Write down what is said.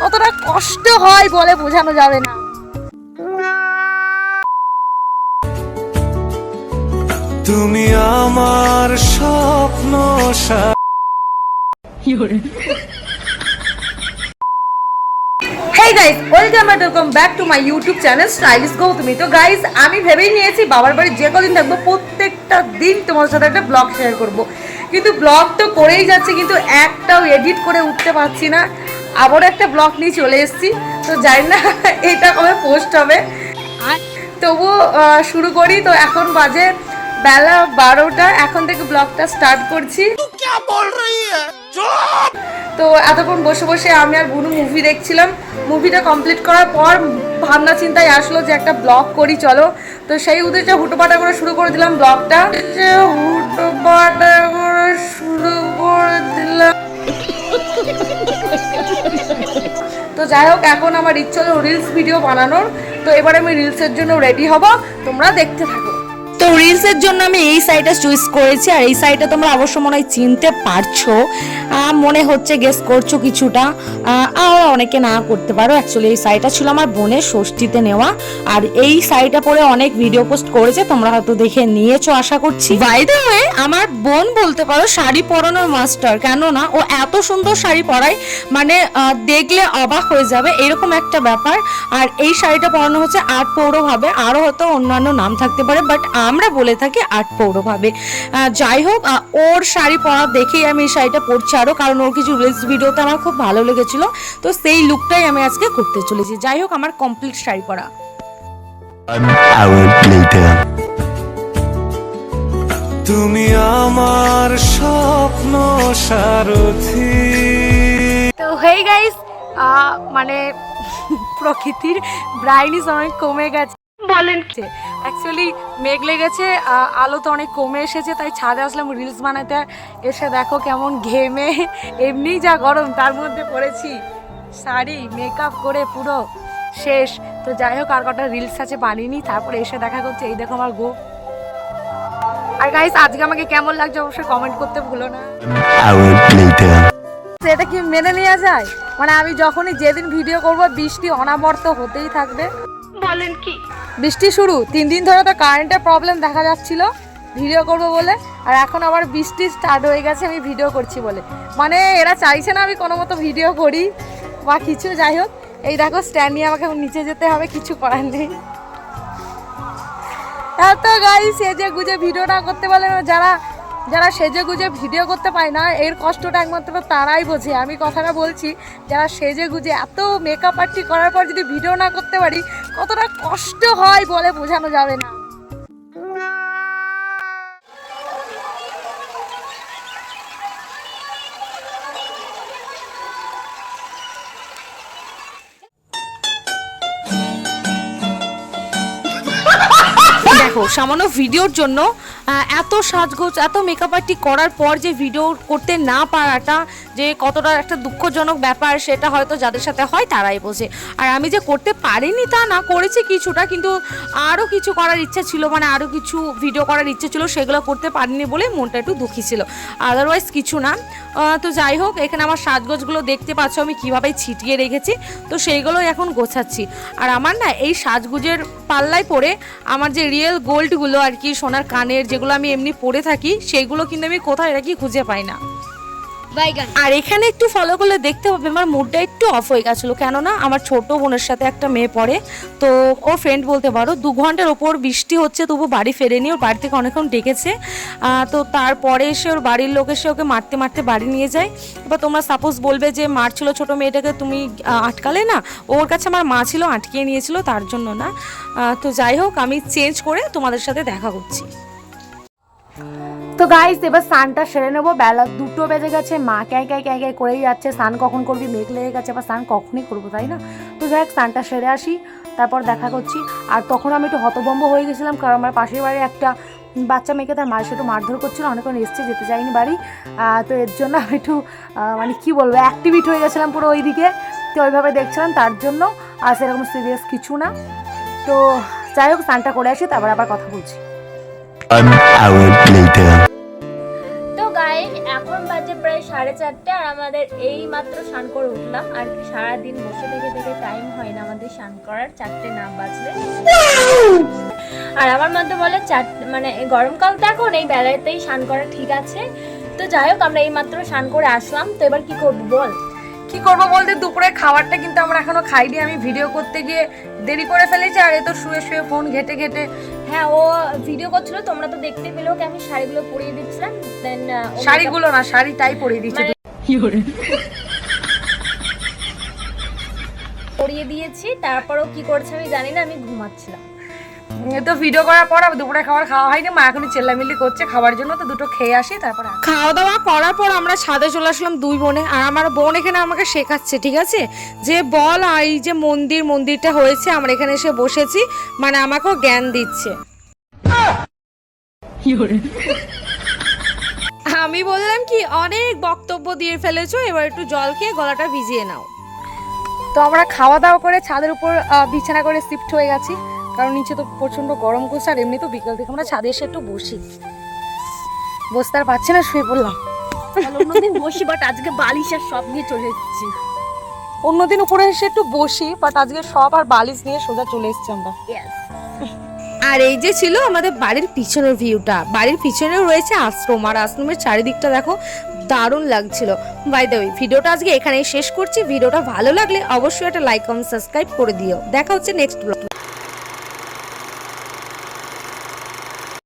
কতটা কষ্ট হয় বলে বোঝানো যাবে না। তুমি আমার স্বপ্ন guys welcome and welcome back to my YouTube channel stylish Gautami তো গাইস আমি ভেবেই নিয়েছি বাবার বাড়ি যে কদিন থাকব প্রত্যেকটা দিন তোমার সাথে একটা ব্লগ শেয়ার করব। কিন্তু ব্লগ তো করেই যাচ্ছে কিন্তু একটাও এডিট করে উঠতে পারছি না। আবারও একটা ব্লগ নিয়ে চলে এসেছি। তো জানি না এটা কবে পোস্ট হবে। তবু শুরু করি। তো এখন বাজে বেলা বারোটা। এখন থেকে ব্লগটা স্টার্ট করছি। তো এতক্ষণ বসে বসে আমি আর বুনু মুভি দেখছিলাম। মুভিটা কমপ্লিট করার পর ভাবনা চিন্তায় আসলো যে একটা ব্লগ করি চলো। তো সেই উদ্দেশ্যে হুটোপাটা করে শুরু করে দিলাম ব্লগটা হুটোপাটা করে শুরু করে দিলাম। যাই হোক, এখন আমার ইচ্ছে হলো রিলস ভিডিও বানানোর। তো এবার আমি রিলসের জন্য রেডি হব। তোমরা দেখতে থাকো। তো রিলসের জন্য আমি এই সাইডটা চুজ করেছি আর এই সাইডটা তোমরা অবশ্য মনে হয় চিনতে পারছ। মনে হচ্ছে গেস করছ কিছুটা। আহ, আর অনেকে না করতে পারো অ্যাকচুয়ালি এই শাড়িটা ছিল আমার বোনের ষষ্ঠীতে নেওয়া। আর এই শাড়িটা পরে অনেক ভিডিও পোস্ট করেছে তোমরা হয়তো দেখে নিয়েছো আশা করছি। বাই দ্য ওয়ে আমার বোন বলতে পারো শাড়ি পরানোর মাস্টার কেননা ও এত সুন্দর শাড়ি পরায় মানে দেখলে অবাক হয়ে যাবে এরকম একটা ব্যাপার। আর এই শাড়িটা পরানো হচ্ছে আট পৌরভাবে আরও হয়তো অন্যান্য নাম থাকতে পারে বাট আমরা বলে থাকি আট পৌরভাবে। যাই হোক ওর শাড়ি পরা দেখেই আমি এই শাড়িটা পরছি আরও কারণ ওর কিছু রিলস ভিডিওতে আমার খুব ভালো লেগেছিল। তো সেই লুকটাই আমি আজকে করতে চলেছি। যাই হোক আমার কমপ্লিট শাড়ি পরা. তুমি আমার স্বপ্ন সারথী। তো হেই গাইস মানে প্রকৃতির ব্রাইটনেস অনেক কমে গেছে। বলেন অ্যাকচুয়ালি মেঘ লেগেছে আলো তো অনেক কমে এসেছে তাই ছাদে আসলাম রিলস বানাতে। এসে দেখো কেমন ঘেমে এমনি যা গরম তার মধ্যে পড়েছি। শাড়ি মেকআপ করে পুরো শেষ। তো যাই হোক আর কটা রিলস আছে বানিয়ে তারপরে এসে দেখা করছে। এই দেখো আমার গো। আর গাইস আজকে আমাকে কেমন লাগছে অবশ্যই কমেন্ট করতে ভুলো না। এটা কি মেনে নেওয়া যায়? মানে আমি যখনই যেদিন ভিডিও করব বৃষ্টি অনাবর্ত হতেই থাকবে। বলেন কি? বৃষ্টি শুরু, তিন দিন ধরে তো কারেন্টের প্রবলেম দেখা যাচ্ছিল ভিডিও করব বলে, আর এখন আবার বৃষ্টি স্টার্ট হয়ে গেছে, আমি ভিডিও করছি বলে। মানে এরা চাইছে না আমি কোনো মতো ভিডিও করি, বা কিছু, যাই হোক। এই দেখো স্ট্যান্ড নিয়ে আমাকে নিচে যেতে হবে, কিছু করার নেই। এত গাই সেজে গুজে ভিডিওটা করতে পারলে যারা যারা সেজে গুজে ভিডিও করতে পায় না, এর কষ্টটা একমাত্র তারাই বোঝে। আমি কথাটা বলছি, যারা সেজে গুজে এত মেকআপ আর্টি করার পর যদি ভিডিও না করতে পারি কতটা কষ্ট হয় বলে বোঝানো যাবে না। দেখো সামান্য ভিডিওর জন্য এত সাজগোজ, এত মেকআপ আর্টি করার পর যে ভিডিও করতে না পারাটা যে কতটা একটা দুঃখজনক ব্যাপার, সেটা হয়তো যাদের সাথে হয় তারাই বোঝে। আর আমি যে করতে পারিনি তা না, করেছি কিছুটা, কিন্তু আরও কিছু করার ইচ্ছা ছিল মানে আরও কিছু ভিডিও করার ইচ্ছে ছিল, সেগুলো করতে পারিনি বলে মনটা একটু দুঃখী ছিল। আদারওয়াইজ কিছু না। তো যাই হোক, এখানে আমার সাজগোজগুলো দেখতে পাচ্ছ, আমি কীভাবে ছিটিয়ে রেখেছি, তো সেইগুলো এখন গোছাচ্ছি। আর আমার না এই সাজগুজের পাল্লায় পরে আমার যে রিয়েল গোল্ডগুলো আর কি, সোনার কানের যেগুলো আমি এমনি পরে থাকি সেইগুলো কিন্তু আমি কোথায় রাখি খুঁজে পাই না। আর এখানে একটু ফলো করলে দেখতে পাবে আমার মুডটা একটু অফ হয়ে গেছিল। কেননা আমার ছোট বোনের সাথে একটা মেয়ে পড়ে তো ও ফ্রেন্ড বলতে পারো দু ঘণ্টার ওপর বৃষ্টি হচ্ছে তবু বাড়ি ফেরেনি ওর বাড়ি থেকে অনেকক্ষণ ডেকেছে। তো তারপরে এসে ওর বাড়ির লোক এসে ওকে মারতে মারতে বাড়ি নিয়ে যায়। এবার তোমরা সাপোজ বলবে যে মারছিল ছোট মেয়েটাকে তুমি আটকালে না? ওর কাছে আমার মা ছিল আটকিয়ে নিয়েছিল তার জন্য না। তো যাই হোক আমি চেঞ্জ করে তোমাদের সাথে দেখা করছি। তো গাইস এবার স্নানটা সেরে নেব। বেলা দুটো বেজে গেছে, মা ক্যাঁ ক্যাঁ ক্যাঁ ক্যাঁ করেই যাচ্ছে। স্নান কখন করবি? মেঘ লেগে গেছে আবার স্নান কখনই করব, তাই না? তো যাই হোক, স্নানটা সেরে আসি, তারপর দেখা করছি। আর তখন আমি একটু হতভম্ব হয়ে গেছিলাম, কারণ আমার পাশের বাড়ি একটা বাচ্চা মেয়েকে তার মায়ের সাথে মারধর করছিল, অনেকক্ষণ এসছে, যেতে যাইনি বাড়ি। তো এর জন্য আমি একটু মানে কি বলব অ্যাক্টিভিট হয়ে গেছিলাম পুরো ওইদিকে। তো ওইভাবে দেখছিলাম তার জন্য, আর সেরকম সিরিয়াস কিছু না। তো যাই হোক, স্নানটা করে আসি, তারপর আবার কথা বলছি। One hour later. এখন বাজে প্রায় সাড়ে চারটে আর আমাদের এই মাত্র স্নান করে উঠলাম। আর সারাদিন বসে থেকে থেকে টাইম হয় না আমাদের স্নান করার, চারটে না বাজলে। আর আমার মধ্যে বলে চার মানে গরমকাল তো এখন, এই বেলাতেই স্নান করা ঠিক আছে। তো যাই হোক, আমরা এই মাত্র স্নান করে আসলাম। তো এবার কি করব বল? কি করব বলতে দুপুরে খাবারটা কিন্তু আমরা এখনও খাইনি। আমি ভিডিও করতে গিয়ে দেরি করে ফেলেছি আর এ তো শুয়ে শুয়ে ফোন ঘেটে ঘেটে হ্যাঁ ও ভিডিও করছিল তোমরা তো দেখতে পেলেও কি আমি শাড়িগুলো পরিয়ে দিচ্ছিলাম দেন শাড়িগুলো না শাড়িটাই পরিয়ে দিচ্ছি। মানে- পরিয়ে দিয়েছি তারপরও কি করছে আমি জানি না আমি ঘুমাচ্ছিলাম। তো ভিডিও করার পর দুপুরে খাবার খাওয়া হয়নি। মা এখনই চেল্লামিল্লি করছে খাবার জন্য তো দুটো খেয়ে আসি তারপর খাওয়া দাওয়া করার পর আমরা ছাদে চলে আসলাম দুই বোনে। আর আমার বোন এখানে আমাকে শেখাচ্ছে ঠিক আছে? যে বল এই যে মন্দির মন্দিরটা হয়েছে আমরা এখানে এসে বসেছি। মানে আমাকেও জ্ঞান দিচ্ছে। আমি বললাম কি অনেক বক্তব্য দিয়ে ফেলেছো এবার একটু জল খেয়ে গলাটা ভিজিয়ে নাও। তো আমরা খাওয়া দাওয়া করে ছাদের উপর বিছানা করে শিফট হয়ে গেছি। কারণ নিচে তো প্রচণ্ড গরম করছে আর এমনি তো বিকেল থেকে আমরা ছাদে এসে একটু বসি। বসতে আর পারছি না শুয়ে পড়লাম। অন্যদিন বসি বাট আজকে বালিশ আর সব নিয়ে চলে এসেছি। অন্যদিন উপরে এসে একটু বসি বাট আজকে সব আর বালিশ নিয়ে সোজা চলে এসেছি আমরা। আর এই যে ছিল আমাদের বাড়ির পিছনের ভিউটা বাড়ির পিছনেও রয়েছে আশ্রম আর আশ্রমের চারিদিকটা দেখো দারুণ লাগছিল। বাই দ্য ওয়ে ভিডিওটা আজকে এখানেই শেষ করছি। ভিডিওটা ভালো লাগলে অবশ্যই একটা লাইক কমেন্ট সাবস্ক্রাইব করে দিও। দেখা হচ্ছে নেক্সট ব্লগ